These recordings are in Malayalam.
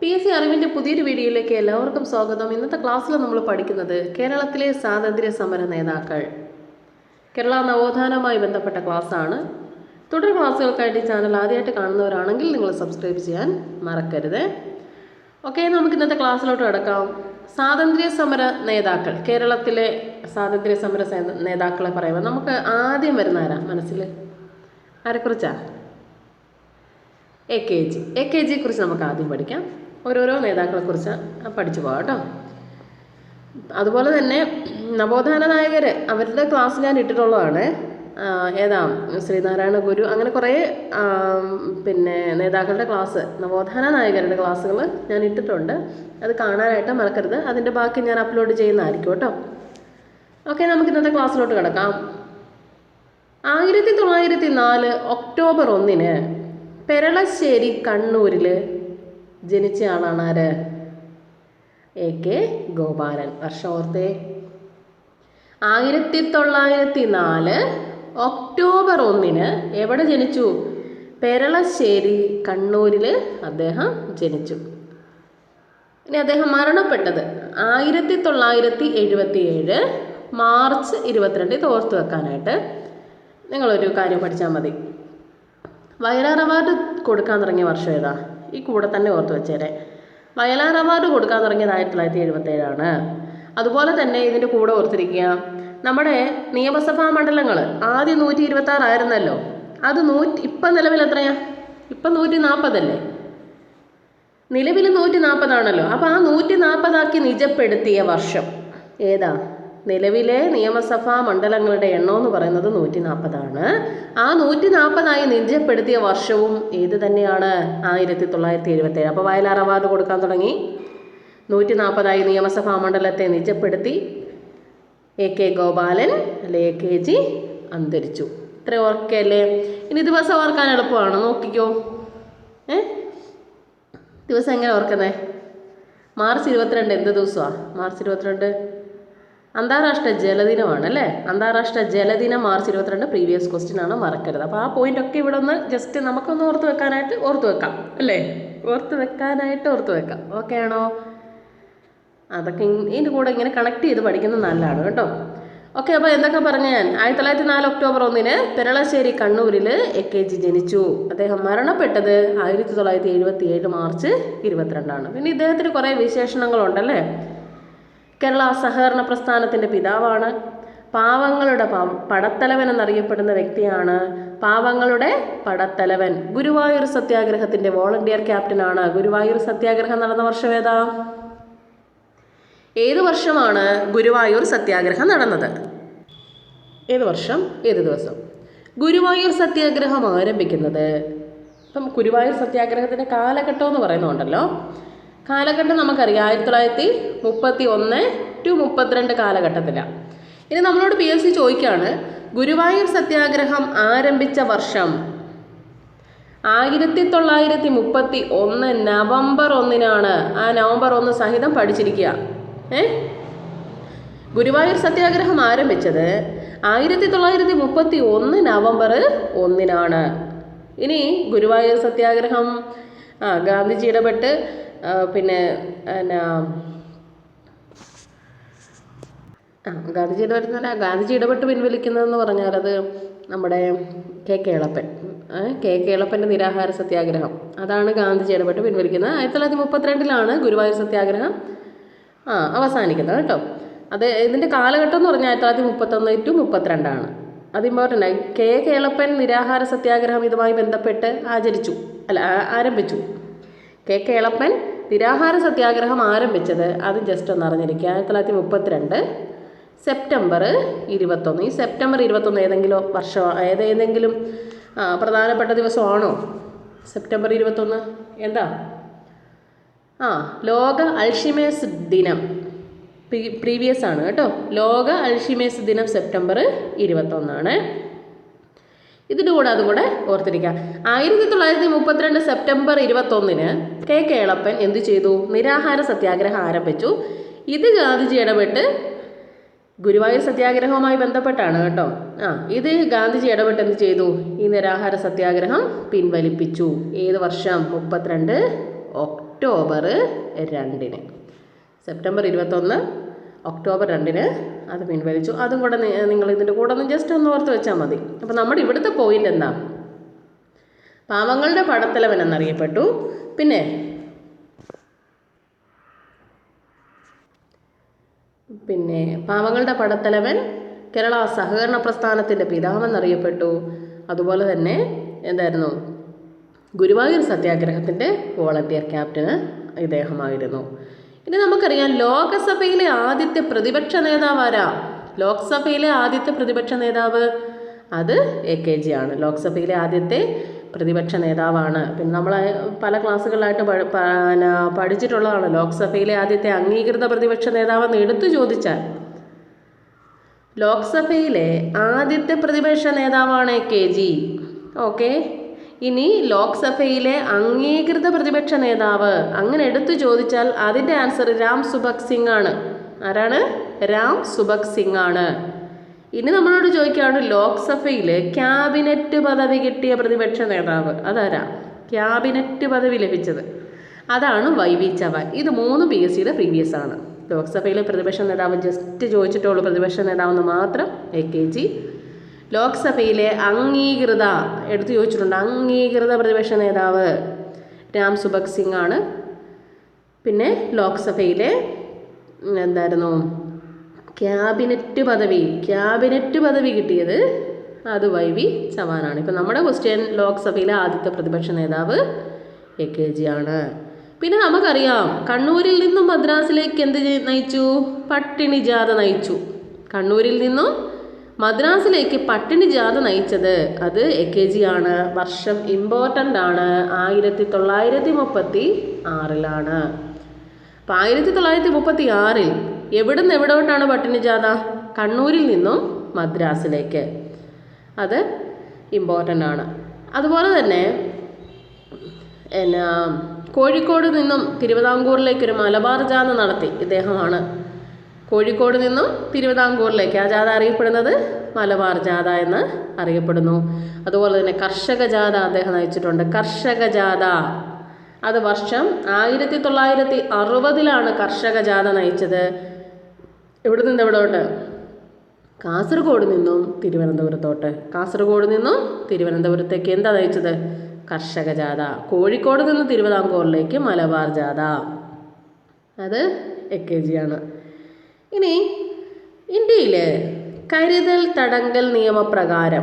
പി എസ് സി അറിവിന്റെ പുതിയൊരു വീഡിയോയിലേക്ക് എല്ലാവർക്കും സ്വാഗതം. ഇന്നത്തെ ക്ലാസ്സിൽ നമ്മൾ പഠിക്കുന്നത് കേരളത്തിലെ സ്വാതന്ത്ര്യ സമര നേതാക്കൾ. കേരള നവോത്ഥാനവുമായി ബന്ധപ്പെട്ട ക്ലാസ്സാണ്. തുടർ ക്ലാസ്സുകൾക്കായിട്ട് ഈ ചാനൽ ആദ്യമായിട്ട് കാണുന്നവരാണെങ്കിൽ നിങ്ങൾ സബ്സ്ക്രൈബ് ചെയ്യാൻ മറക്കരുത്. ഓക്കെ നമുക്ക് ഇന്നത്തെ ക്ലാസ്സിലോട്ട് കിടക്കാം. സ്വാതന്ത്ര്യ സമര നേതാക്കൾ. കേരളത്തിലെ സ്വാതന്ത്ര്യ സമര നേതാക്കളെ പറയുമ്പോൾ നമുക്ക് ആദ്യം വരുന്ന ആരാ? മനസ്സിൽ? ആരെക്കുറിച്ചാണ് A K G A K ജിയെക്കുറിച്ച് നമുക്ക് ആദ്യം പഠിക്കാം. ഓരോരോ നേതാക്കളെ കുറിച്ച് പഠിച്ചു പോകാം കേട്ടോ. അതുപോലെ തന്നെ നവോത്ഥാന നായകർ അവരുടെ ക്ലാസ് ഞാൻ ഇട്ടിട്ടുള്ളതാണ്. ഏതാ ശ്രീനാരായണ ഗുരു അങ്ങനെ കുറേ പിന്നെ നേതാക്കളുടെ ക്ലാസ് നവോത്ഥാന നായകരുടെ ക്ലാസ്സുകൾ ഞാൻ ഇട്ടിട്ടുണ്ട്. അത് കാണാനായിട്ട് മറക്കരുത്. അതിന്റെ ബാക്കി ഞാൻ അപ്ലോഡ് ചെയ്യുന്നതായിരിക്കും കേട്ടോ. ഓക്കെ നമുക്ക് ഇന്നത്തെ ക്ലാസ്സിലോട്ട് കിടക്കാം. ആയിരത്തി തൊള്ളായിരത്തി നാല് ഒക്ടോബർ ഒന്നിന് പെരളശ്ശേരി കണ്ണൂരിൽ ജനിച്ച ആളാണ് ആര്? A K Gopalan. വർഷം ഓർത്തേ ആയിരത്തി തൊള്ളായിരത്തി നാല് ഒക്ടോബർ ഒന്നിന് എവിടെ ജനിച്ചു? പെരളശ്ശേരി കണ്ണൂരിൽ അദ്ദേഹം ജനിച്ചു. ഇനി അദ്ദേഹം മരണപ്പെട്ടത് ആയിരത്തി തൊള്ളായിരത്തി എഴുപത്തി ഏഴ് മാർച്ച് ഇരുപത്തിരണ്ട്. ഇത് ഓർത്ത് വെക്കാനായിട്ട് നിങ്ങളൊരു കാര്യം പഠിച്ചാൽ മതി. വയലാർ അവാർഡ് കൊടുക്കാൻ തുടങ്ങിയ വർഷം ഏതാ? ഈ കൂടെ തന്നെ ഓർത്ത് വെച്ചേരെ. വയലാർ അവാർഡ് കൊടുക്കാൻ തുടങ്ങിയത് ആയിരത്തി തൊള്ളായിരത്തി എഴുപത്തേഴാണ്. അതുപോലെ തന്നെ ഇതിന്റെ കൂടെ ഓർത്തിരിക്കുക. നമ്മുടെ നിയമസഭാ മണ്ഡലങ്ങൾ ആദ്യം നൂറ്റി ഇരുപത്തി ആറായിരുന്നല്ലോ അത് നൂറ്റി ഇപ്പം നിലവിൽ എത്രയാ? ഇപ്പം നൂറ്റി നാൽപ്പതല്ലേ നിലവിൽ നൂറ്റി നാൽപ്പതാണല്ലോ അപ്പോൾ ആ നൂറ്റി നാൽപ്പതാക്കി നിജപ്പെടുത്തിയ വർഷം ഏതാ? നിലവിലെ നിയമസഭാ മണ്ഡലങ്ങളുടെ എണ്ണം എന്ന് പറയുന്നത് നൂറ്റി നാൽപ്പതാണ് ആ നൂറ്റി നാൽപ്പതായി നിജപ്പെടുത്തിയ വർഷവും ഏത് തന്നെയാണ്? ആയിരത്തി തൊള്ളായിരത്തി എഴുപത്തേഴ് അപ്പോൾ വയലാർ അവാർഡ് കൊടുക്കാൻ തുടങ്ങി. നൂറ്റി നാൽപ്പതായി നിയമസഭാ മണ്ഡലത്തെ നിജപ്പെടുത്തി എ കെ ഗോപാലൻ അല്ലെ എ കെ ജി അന്തരിച്ചു. ഇത്ര ഓർക്കല്ലേ ഇനി ദിവസം ഓർക്കാൻ എളുപ്പമാണ്. നോക്കിക്കോ. ഏ? ദിവസം എങ്ങനെ ഓർക്കുന്നേ? മാർച്ച് ഇരുപത്തിരണ്ട് എന്ത് ദിവസമാണ് മാർച്ച് ഇരുപത്തിരണ്ട്? അന്താരാഷ്ട്ര ജലദിനമാണ് അല്ലേ? അന്താരാഷ്ട്ര ജലദിനം മാർച്ച് ഇരുപത്തിരണ്ട് പ്രീവിയസ് ക്വസ്റ്റ്യൻ ആണ് മറക്കരുത്. അപ്പോൾ ആ പോയിന്റ് ഒക്കെ ഇവിടെ ഒന്ന് ജസ്റ്റ് നമുക്കൊന്ന് ഓർത്ത് വെക്കാനായിട്ട് ഓർത്ത് വെക്കാം അല്ലേ? ഓർത്ത് വെക്കാനായിട്ട് ഓർത്ത് വെക്കാം. ഓക്കെ ആണോ? അതൊക്കെ ഇതിന്റെ കൂടെ ഇങ്ങനെ കണക്ട് ചെയ്ത് പഠിക്കുന്നത് നല്ലതാണ് കേട്ടോ. ഓക്കെ അപ്പോൾ എന്തൊക്കെ പറഞ്ഞ ഞാൻ? ആയിരത്തി തൊള്ളായിരത്തി നാല് ഒക്ടോബർ ഒന്നിന് പെരളശ്ശേരി കണ്ണൂരിൽ എ കെ ജി ജനിച്ചു. അദ്ദേഹം മരണപ്പെട്ടത് ആയിരത്തി തൊള്ളായിരത്തി എഴുപത്തി ഏഴ് മാർച്ച് ഇരുപത്തിരണ്ടാണ്. പിന്നെ ഇദ്ദേഹത്തിന് കുറേ വിശേഷണങ്ങളുണ്ടല്ലേ കേരള സഹകരണ പ്രസ്ഥാനത്തിന്റെ പിതാവാണ്. പാവങ്ങളുടെ പടത്തലവൻ എന്നറിയപ്പെടുന്ന വ്യക്തിയാണ് പാവങ്ങളുടെ പടത്തലവൻ. ഗുരുവായൂർ സത്യാഗ്രഹത്തിന്റെ വോളണ്ടിയർ ക്യാപ്റ്റനാണ്. ഗുരുവായൂർ സത്യാഗ്രഹം നടന്ന വർഷം ഏതാ? ഏത് വർഷമാണ് ഗുരുവായൂർ സത്യാഗ്രഹം നടന്നത്? ഏത് വർഷം? ഏത് ദിവസം? ഗുരുവായൂർ സത്യാഗ്രഹം ആരംഭിക്കുന്നത്? ഇപ്പം ഗുരുവായൂർ സത്യാഗ്രഹത്തിന്റെ കാലഘട്ടം എന്ന് പറയുന്നുണ്ടല്ലോ. കാലഘട്ടം നമുക്കറിയാം. ആയിരത്തി തൊള്ളായിരത്തി മുപ്പത്തി ഒന്ന് ടു മുപ്പത്തിരണ്ട് കാലഘട്ടത്തിലാണ് ഇനി നമ്മളോട് പി എസ് സി ചോദിക്കുകയാണ് ഗുരുവായൂർ സത്യാഗ്രഹം ആരംഭിച്ച വർഷം ആയിരത്തി തൊള്ളായിരത്തി മുപ്പത്തി ഒന്ന് നവംബർ ഒന്നിനാണ്. ആ നവംബർ ഒന്ന് സഹിതം പഠിച്ചിരിക്കുക ഏ? ഗുരുവായൂർ സത്യാഗ്രഹം ആരംഭിച്ചത് ആയിരത്തി തൊള്ളായിരത്തി മുപ്പത്തി ഒന്ന് നവംബർ ഒന്നിനാണ്. ഇനി ഗുരുവായൂർ സത്യാഗ്രഹം ആ ഗാന്ധിജി ഇടപെട്ട് പിന്നെ എന്നാ ആ ഗാന്ധിജി ഇടപെടുന്നല്ല ഗാന്ധിജി ഇടപെട്ട് പിൻവലിക്കുന്നതെന്ന് പറഞ്ഞാൽ അത് നമ്മുടെ കെ കേളപ്പൻ. കെ കേളപ്പന്റെ നിരാഹാര സത്യാഗ്രഹം. അതാണ് ഗാന്ധിജി ഇടപെട്ട് പിൻവലിക്കുന്നത്. ആയിരത്തി തൊള്ളായിരത്തി മുപ്പത്തിരണ്ടിലാണ് ഗുരുവായൂർ സത്യാഗ്രഹം ആ അവസാനിക്കുന്നത് കേട്ടോ. അത് ഇതിന്റെ കാലഘട്ടം എന്ന് പറഞ്ഞാൽ ആയിരത്തി തൊള്ളായിരത്തി മുപ്പത്തൊന്ന് ടു മുപ്പത്തിരണ്ടാണ്. അത് ഇമ്പോർട്ടന്റ് ആയി. കെ കേളപ്പൻ നിരാഹാര സത്യാഗ്രഹം ഇതുമായി ബന്ധപ്പെട്ട് ആചരിച്ചു അല്ല ആരംഭിച്ചു. കെ കേളപ്പൻ നിരാഹാര സത്യാഗ്രഹം ആരംഭിച്ചത് അത് ജസ്റ്റ് ഒന്ന് അറിഞ്ഞിരിക്കുക ആയിരത്തി തൊള്ളായിരത്തി മുപ്പത്തിരണ്ട് സെപ്റ്റംബർ ഇരുപത്തൊന്ന്. ഈ സെപ്റ്റംബർ ഇരുപത്തൊന്ന് ഏതെങ്കിലും വർഷം ഏത് ഏതെങ്കിലും പ്രധാനപ്പെട്ട ദിവസമാണോ? സെപ്റ്റംബർ ഇരുപത്തൊന്ന്? എന്താ? ആ ലോക അൾഷിമേഴ്സ് ദിനം. പ്രീവിയസ് ആണ് കേട്ടോ. ലോക അൾഷിമേഴ്സ് ദിനം സെപ്റ്റംബർ ഇരുപത്തൊന്നാണ്. ഇതിന്റെ കൂടെ അതുകൂടെ ഓർത്തിരിക്കുക ആയിരത്തി തൊള്ളായിരത്തി മുപ്പത്തിരണ്ട് സെപ്റ്റംബർ ഇരുപത്തൊന്നിന് കെ കേളപ്പൻ എന്തു ചെയ്തു? നിരാഹാര സത്യാഗ്രഹം ആരംഭിച്ചു. ഇത് ഗാന്ധിജി ഇടപെട്ട് ഗുരുവായൂർ സത്യാഗ്രഹവുമായി ബന്ധപ്പെട്ടാണ് കേട്ടോ. ആ ഇത് ഗാന്ധിജി ഇടപെട്ട് എന്ത് ചെയ്തു? ഈ നിരാഹാര സത്യാഗ്രഹം പിൻവലിപ്പിച്ചു. ഏത് വർഷം? മുപ്പത്തിരണ്ട് ഒക്ടോബർ രണ്ടിന്. സെപ്റ്റംബർ ഇരുപത്തൊന്ന് ഒക്ടോബർ രണ്ടിന് അത് പിൻവലിച്ചു. അതും കൂടെ നിങ്ങൾ ഇതിന്റെ കൂടെ ഒന്ന് ജസ്റ്റ് ഒന്ന് ഓർത്ത് വെച്ചാൽ മതി. അപ്പോൾ നമ്മുടെ ഇവിടുത്തെ പോയിന്റ് എന്താ? പാവങ്ങളുടെ പടത്തലവൻ എന്നറിയപ്പെട്ടു പിന്നെ പിന്നെ പാവങ്ങളുടെ പടത്തലവൻ കേരള സഹകരണ പ്രസ്ഥാനത്തിന്റെ പിതാവെന്നറിയപ്പെട്ടു. അതുപോലെ തന്നെ എന്തായിരുന്നു? ഗുരുവായൂർ സത്യാഗ്രഹത്തിന്റെ വോളണ്ടിയർ ക്യാപ്റ്റന് ഇദ്ദേഹമായിരുന്നു. ഇനി നമുക്കറിയാം ലോകസഭയിലെ ആദ്യത്തെ പ്രതിപക്ഷ നേതാവ് ആരാ? ലോക്സഭയിലെ ആദ്യത്തെ പ്രതിപക്ഷ നേതാവ് അത് എ കെ ജി ആണ്. ലോക്സഭയിലെ ആദ്യത്തെ പ്രതിപക്ഷ നേതാവാണ്. പിന്നെ നമ്മൾ പല ക്ലാസ്സുകളിലായിട്ട് പിന്നെ പഠിച്ചിട്ടുള്ളതാണ്. ലോക്സഭയിലെ ആദ്യത്തെ അംഗീകൃത പ്രതിപക്ഷ നേതാവെന്ന് എടുത്തു ചോദിച്ചാൽ ലോക്സഭയിലെ ആദ്യത്തെ പ്രതിപക്ഷ നേതാവാണ് എ കെ ജി. ഓക്കെ. ഇനി ലോക്സഭയിലെ അംഗീകൃത പ്രതിപക്ഷ നേതാവ്. അങ്ങനെ എടുത്തു ചോദിച്ചാൽ അതിന്റെ ആൻസർ രാം സുഭക് സിംഗ് ആണ് ആരാണ്? രാം സുഭക് സിംഗ് ആണ് ഇനി നമ്മളോട് ചോദിക്കുകയാണ് ലോക്സഭയിൽ ക്യാബിനറ്റ് പദവി കിട്ടിയ പ്രതിപക്ഷ നേതാവ് അതാരാ? ക്യാബിനറ്റ് പദവി ലഭിച്ചത്. അതാണ് വൈ വി ചവാൻ. ഇത് മൂന്ന് പി എസ് സിയുടെ പ്രീവിയസ് ആണ്. ലോക്സഭയിലെ പ്രതിപക്ഷ നേതാവ് ജസ്റ്റ് ചോദിച്ചിട്ടുള്ളൂ. പ്രതിപക്ഷ നേതാവെന്ന് മാത്രം. എ കെ ജി ലോക്സഭയിലെ അംഗീകൃത എടുത്തു ചോദിച്ചിട്ടുണ്ട് അംഗീകൃത പ്രതിപക്ഷ നേതാവ് രാം സുബക് സിംഗ് ആണ് പിന്നെ ലോക്സഭയിലെ എന്തായിരുന്നു ക്യാബിനറ്റ് പദവി ക്യാബിനറ്റ് പദവി കിട്ടിയത് അത് വൈ വി ചവാനാണ്. ഇപ്പം നമ്മുടെ ക്വസ്റ്റ്യൻ ലോക്സഭയിലെ ആദ്യത്തെ പ്രതിപക്ഷ നേതാവ് എ കെ ജി ആണ്. പിന്നെ നമുക്കറിയാം കണ്ണൂരിൽ നിന്നും മദ്രാസിലേക്ക് എന്ത് നയിച്ചു? പട്ടിണി ജാഥ നയിച്ചു. കണ്ണൂരിൽ നിന്നും മദ്രാസിലേക്ക് പട്ടിണി ജാഥ നയിച്ചത് അത് എ കെ ജി ആണ്. വർഷം ഇമ്പോർട്ടന്റ് ആണ്. ആയിരത്തി തൊള്ളായിരത്തി മുപ്പത്തി ആറിലാണ് അപ്പം ആയിരത്തി തൊള്ളായിരത്തി മുപ്പത്തി ആറിൽ എവിടെ നിന്ന് എവിടോട്ടാണ് പട്ടിണി ജാഥ? കണ്ണൂരിൽ നിന്നും മദ്രാസിലേക്ക്. അത് ഇമ്പോർട്ടന്റ് ആണ്. അതുപോലെ തന്നെ എന്നാ കോഴിക്കോട് നിന്നും തിരുവിതാംകൂറിലേക്ക് ഒരു മലബാർ ജാഥ നടത്തി ഇദ്ദേഹമാണ്. കോഴിക്കോട് നിന്നും തിരുവിതാംകൂറിലേക്ക്. ആ ജാഥ അറിയപ്പെടുന്നത് മലബാർ ജാഥ എന്ന് അറിയപ്പെടുന്നു. അതുപോലെ തന്നെ കർഷക ജാഥ അദ്ദേഹം നയിച്ചിട്ടുണ്ട്. കർഷക ജാഥ. അത് വർഷം ആയിരത്തി തൊള്ളായിരത്തി അറുപതിലാണ് കർഷക ജാഥ നയിച്ചത്. എവിടെ നിന്ന് എവിടോട്ട്? കാസർഗോഡ് നിന്നും തിരുവനന്തപുരത്തോട്ട്. കാസർഗോഡ് നിന്നും തിരുവനന്തപുരത്തേക്ക് എന്താ നയിച്ചത്? കർഷക ജാഥ. കോഴിക്കോട് നിന്ന് തിരുവിതാംകൂറിലേക്ക് മലബാർ ജാഥ. അത് എ കെ ജി ആണ്. ഇനി ഇന്ത്യയിൽ കരുതൽ തടങ്കൽ നിയമപ്രകാരം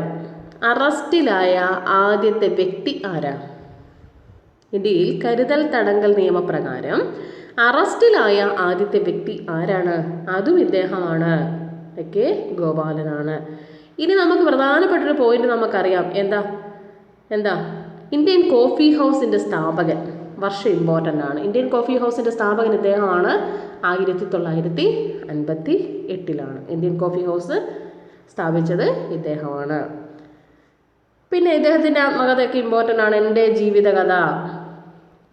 അറസ്റ്റിലായ ആദ്യത്തെ വ്യക്തി ആരാ? ഇന്ത്യയിൽ കരുതൽ തടങ്കൽ നിയമപ്രകാരം അറസ്റ്റിലായ ആദ്യത്തെ വ്യക്തി ആരാണ്? അതും ഇദ്ദേഹമാണ്. കെ. ഗോപാലനാണ്. ഇനി നമുക്ക് പ്രധാനപ്പെട്ടൊരു പോയിന്റ് നമുക്കറിയാം. എന്താ? എന്താ? ഇന്ത്യൻ കോഫി ഹൗസിന്റെ സ്ഥാപകൻ. വർഷം ഇമ്പോർട്ടന്റ് ആണ്. ഇന്ത്യൻ കോഫി ഹൗസിന്റെ സ്ഥാപകൻ ഇദ്ദേഹമാണ്. ആയിരത്തി തൊള്ളായിരത്തി അൻപത്തി എട്ടിലാണ് ഇന്ത്യൻ കോഫി ഹൗസ് സ്ഥാപിച്ചത് ഇദ്ദേഹമാണ്. പിന്നെ ഇദ്ദേഹത്തിന്റെ ആത്മകഥയൊക്കെ ഇമ്പോർട്ടന്റ് ആണ്. എന്റെ ജീവിതകഥ.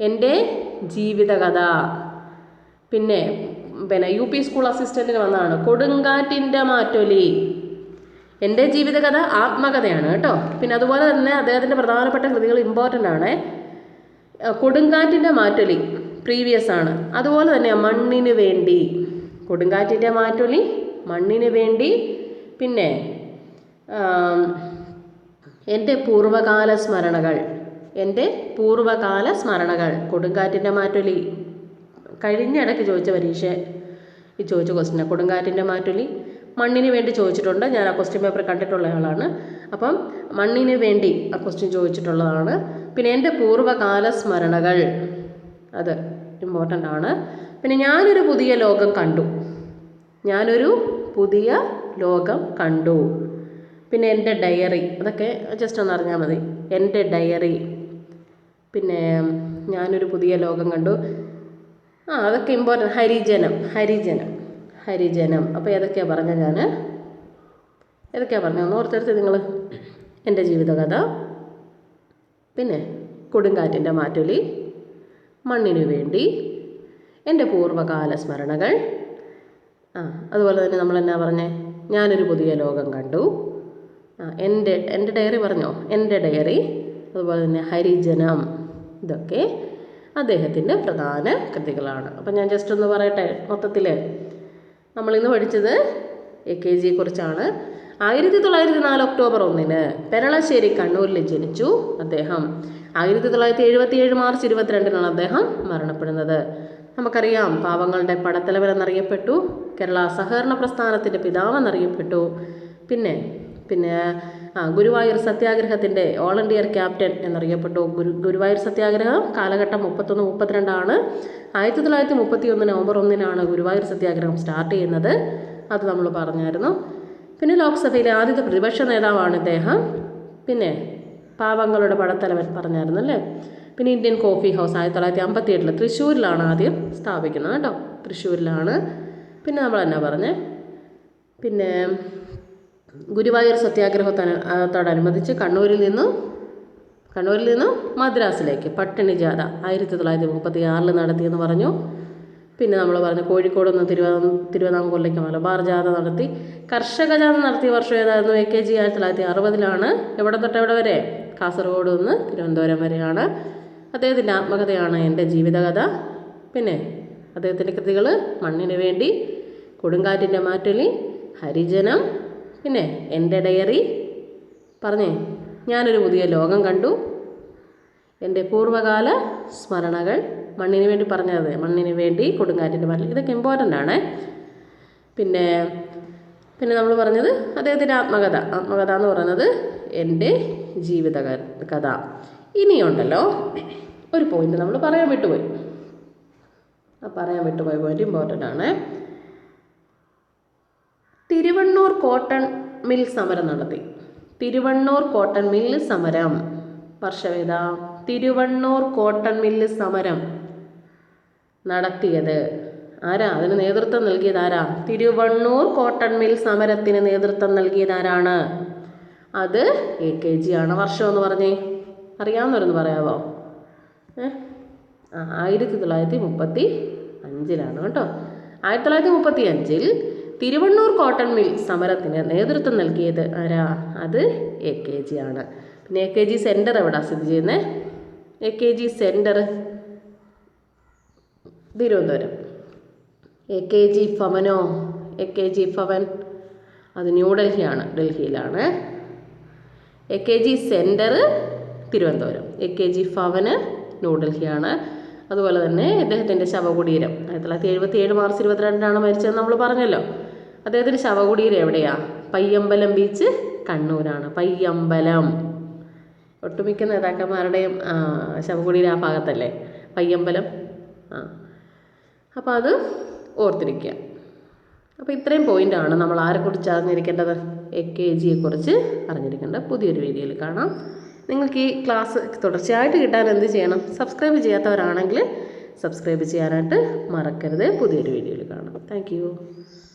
എന്റെ ജീവിതകഥ. പിന്നെ പിന്നെ യു പി സ്കൂൾ അസിസ്റ്റന്റിന് വന്നതാണ്. കൊടുങ്കാറ്റിന്റെ മാറ്റൊലി. എന്റെ ജീവിതകഥ ആത്മകഥയാണ് കേട്ടോ. പിന്നെ അതുപോലെ തന്നെ അദ്ദേഹത്തിന്റെ പ്രധാനപ്പെട്ട കൃതികൾ ഇമ്പോർട്ടന്റ് ആണ്. കൊടുങ്കാറ്റിന്റെ മാറ്റൊലി പ്രീവിയസ് ആണ്. അതുപോലെ തന്നെ മണ്ണിന് വേണ്ടി കൊടുങ്കാറ്റിന്റെ മാറ്റൊലി മണ്ണിന് വേണ്ടി പിന്നെ എന്റെ പൂർവകാല സ്മരണകൾ എന്റെ പൂർവകാല സ്മരണകൾ കൊടുങ്കാറ്റിന്റെ മാറ്റൊലി. കഴിഞ്ഞ ഇടയ്ക്ക് ചോദിച്ച പരീക്ഷ ഈ ചോദിച്ച ക്വസ്റ്റിനാണ് കൊടുങ്കാറ്റിന്റെ മാറ്റൊലി മണ്ണിന് വേണ്ടി ചോദിച്ചിട്ടുണ്ട്. ഞാൻ ആ ക്വസ്റ്റ്യൻ പേപ്പർ കണ്ടിട്ടുള്ള ആളാണ്. അപ്പം മണ്ണിന് വേണ്ടി ആ ക്വസ്റ്റ്യൻ ചോദിച്ചിട്ടുള്ളതാണ്. പിന്നെ എന്റെ പൂർവകാല സ്മരണകൾ. അത് ഇമ്പോർട്ടന്റ് ആണ്. പിന്നെ ഞാനൊരു പുതിയ ലോകം കണ്ടു. ഞാനൊരു പുതിയ ലോകം കണ്ടു. പിന്നെ എന്റെ ഡയറി അതൊക്കെ ജസ്റ്റ് ഒന്ന് അറിഞ്ഞാൽ മതി. എന്റെ ഡയറി പിന്നെ ഞാനൊരു പുതിയ ലോകം കണ്ടു. ആ അതൊക്കെ ഇമ്പോർട്ടന്റ് ഹരിജനം ഹരിജനം ഹരിജനം. അപ്പോൾ ഏതൊക്കെയാണ് പറഞ്ഞത് ഞാൻ ഏതൊക്കെയാണ് പറഞ്ഞത്? ഒന്ന് ഓർത്തെടുത്ത് നിങ്ങൾ എന്റെ ജീവിതകഥ. പിന്നെ കൊടുങ്കാറ്റിന്റെ മാറ്റൊലി മണ്ണിനു വേണ്ടി എന്റെ പൂർവകാല സ്മരണകൾ. ആ അതുപോലെ തന്നെ നമ്മൾ എന്നാ പറഞ്ഞേ? ഞാനൊരു പുതിയ ലോകം കണ്ടു. ആ എന്റെ എന്റെ ഡയറി പറഞ്ഞോ? എന്റെ ഡയറി അതുപോലെ തന്നെ ഹരിജനം ഇതൊക്കെ അദ്ദേഹത്തിന്റെ പ്രധാന കൃതികളാണ്. അപ്പം ഞാൻ ജസ്റ്റ് ഒന്ന് പറയട്ടെ മൊത്തത്തിൽ നമ്മളിന്ന് പഠിച്ചത് എ കെ ജിയെ കുറിച്ചാണ്. ആയിരത്തി തൊള്ളായിരത്തി നാല് ഒക്ടോബർ ഒന്നിന് പെരളശ്ശേരി കണ്ണൂരിൽ ജനിച്ചു അദ്ദേഹം. ആയിരത്തി തൊള്ളായിരത്തി എഴുപത്തി ഏഴ് മാർച്ച് ഇരുപത്തിരണ്ടിനാണ് അദ്ദേഹം മരണപ്പെടുന്നത്. നമുക്കറിയാം പാവങ്ങളുടെ പടത്തലവൻ എന്നറിയപ്പെട്ടു കേരള സഹകരണ പ്രസ്ഥാനത്തിന്റെ പിതാവെന്നറിയപ്പെട്ടു പിന്നെ പിന്നെ ഗുരുവായൂർ സത്യാഗ്രഹത്തിന്റെ ഓൾ ഇന്ത്യ ക്യാപ്റ്റൻ എന്നറിയപ്പെട്ടു. ഗുരു ഗുരുവായൂർ സത്യാഗ്രഹം കാലഘട്ടം മുപ്പത്തൊന്ന് മുപ്പത്തിരണ്ടാണ്. ആയിരത്തി തൊള്ളായിരത്തി മുപ്പത്തി ഒന്ന് നവംബർ ഒന്നിനാണ് ഗുരുവായൂർ സത്യാഗ്രഹം സ്റ്റാർട്ട് ചെയ്യുന്നത്. അത് നമ്മൾ പറഞ്ഞായിരുന്നു. പിന്നെ ലോക്സഭയിലെ ആദ്യത്തെ പ്രതിപക്ഷ നേതാവാണ് ഇദ്ദേഹം. പിന്നെ പാവങ്ങളുടെ പടത്തലവൻ പറഞ്ഞായിരുന്നു അല്ലേ? പിന്നെ ഇന്ത്യൻ കോഫി ഹൗസ് ആയിരത്തി തൊള്ളായിരത്തി അമ്പത്തി എട്ടിൽ തൃശ്ശൂരിലാണ് ആദ്യം സ്ഥാപിക്കുന്നത് കേട്ടോ. തൃശ്ശൂരിലാണ്. പിന്നെ നമ്മൾ എന്നാ പറഞ്ഞേ? പിന്നെ ഗുരുവായൂർ സത്യാഗ്രഹത്തോടനുബന്ധിച്ച് കണ്ണൂരിൽ നിന്നും കണ്ണൂരിൽ നിന്നും മദ്രാസിലേക്ക് പട്ടിണി ജാഥ ആയിരത്തി തൊള്ളായിരത്തി മുപ്പത്തി ആറിൽ നടത്തിയെന്ന് പറഞ്ഞു. പിന്നെ നമ്മൾ പറഞ്ഞു കോഴിക്കോട് നിന്ന് തിരുവനന്ത തിരുവിതാംകൂറിലേക്ക് മലബാർ ജാഥ നടത്തി. കർഷക ജാഥ നടത്തിയ വർഷം ഏതായിരുന്നു? എ കെ ജി ആയിരത്തി തൊള്ളായിരത്തി അറുപതിലാണ്. എവിടെ തൊട്ട് എവിടെ വരെ? കാസർഗോഡ് നിന്ന് തിരുവനന്തപുരം വരെയാണ്. അദ്ദേഹത്തിന്റെ ആത്മകഥയാണ് എന്റെ ജീവിതകഥ. പിന്നെ അദ്ദേഹത്തിന്റെ കൃതികൾ മണ്ണിന് വേണ്ടി കൊടുങ്കാറ്റിന്റെ മാറ്റൊലി ഹരിജനം പിന്നെ എന്റെ ഡയറി. പറഞ്ഞേ ഞാനൊരു പുതിയ ലോകം കണ്ടു. എന്റെ പൂർവകാല സ്മരണകൾ. മണ്ണിന് വേണ്ടി പറഞ്ഞത്. മണ്ണിന് വേണ്ടി കൊടുങ്കാറ്റിന്റെ പാട്ടിൽ ഇതൊക്കെ ഇമ്പോർട്ടന്റ് ആണ്. പിന്നെ പിന്നെ നമ്മൾ പറഞ്ഞത് അദ്ദേഹത്തിന്റെ ആത്മകഥ. ആത്മകഥ എന്ന് പറയുന്നത് എന്റെ ജീവിത കഥ. ഇനിയുണ്ടല്ലോ ഒരു പോയിന്റ് നമ്മൾ പറയാൻ വിട്ടുപോയി. പറയാൻ വിട്ടുപോയ പോയിന്റ് ഇമ്പോർട്ടന്റ് ആണ്. തിരുവണ്ണൂർ കോട്ടൺ മിൽ സമരം നടത്തി. തിരുവണ്ണൂർ കോട്ടൺ മില്ല് സമരം. വർഷവേദ തിരുവണ്ണൂർ കോട്ടൺ മില്ല് സമരം. നടത്തിയത്. ആരാ? അതിന് നേതൃത്വം നൽകിയത് ആരാ? തിരുവണ്ണൂർ കോട്ടൺ മിൽ സമരത്തിന് നേതൃത്വം നൽകിയത് ആരാണ്? അത് എ കെ ജി ആണ്. വർഷം എന്ന് പറഞ്ഞേ. അറിയാവുന്നവരൊന്ന് പറയാമോ ഏ? ആയിരത്തി തൊള്ളായിരത്തി മുപ്പത്തി അഞ്ചിലാണ് കേട്ടോ. ആയിരത്തി തൊള്ളായിരത്തി മുപ്പത്തി അഞ്ചിൽ തിരുവണ്ണൂർ കോട്ടൺ മിൽ സമരത്തിന് നേതൃത്വം നൽകിയത് ആരാ? അത് എ കെ ജി ആണ്. പിന്നെ എ കെ ജി സെന്റർ എവിടെയാണ് സ്ഥിതി ചെയ്യുന്നത് A K G centre Thiruvananthapuram. A K G ഭവനോ A K G Bhavan അത് ന്യൂഡൽഹിയാണ് ഡൽഹിയിലാണ്. A K G centre Thiruvananthapuram. A K G ഭവന് ന്യൂഡൽഹിയാണ് അതുപോലെ തന്നെ ഇദ്ദേഹത്തിന്റെ ശവകുടീരം. ആയിരത്തി തൊള്ളായിരത്തി എഴുപത്തി ഏഴ് മാർച്ച് ഇരുപത്തിരണ്ടിനാണ് മരിച്ചതെന്ന് നമ്മൾ പറഞ്ഞല്ലോ. അദ്ദേഹത്തിന്റെ ശവകുടീരം എവിടെയാണ് പയ്യമ്പലം ബീച്ച് കണ്ണൂരാണ്. പയ്യമ്പലം. ഒട്ടുമിക്ക നേതാക്കന്മാരുടെയും ശവകുടീരം ആ ഭാഗത്തല്ലേ? പയ്യമ്പലം. ആ. അപ്പോൾ അത് ഓർത്തിരിക്കുക. അപ്പോൾ ഇത്രയും പോയിന്റാണ് നമ്മൾ ആരെക്കുറിച്ച് അറിഞ്ഞിരിക്കേണ്ടത്? എ കെ ജിയെക്കുറിച്ച് അറിഞ്ഞിരിക്കേണ്ടത്. പുതിയൊരു വീഡിയോയിൽ കാണാം. നിങ്ങൾക്ക് ഈ ക്ലാസ് തുടർച്ചയായിട്ട് കിട്ടാൻ എന്ത് ചെയ്യണം? സബ്സ്ക്രൈബ് ചെയ്യാത്തവരാണെങ്കിൽ സബ്സ്ക്രൈബ് ചെയ്യാനായിട്ട് മറക്കരുത്. പുതിയൊരു വീഡിയോയിൽ കാണാം. താങ്ക്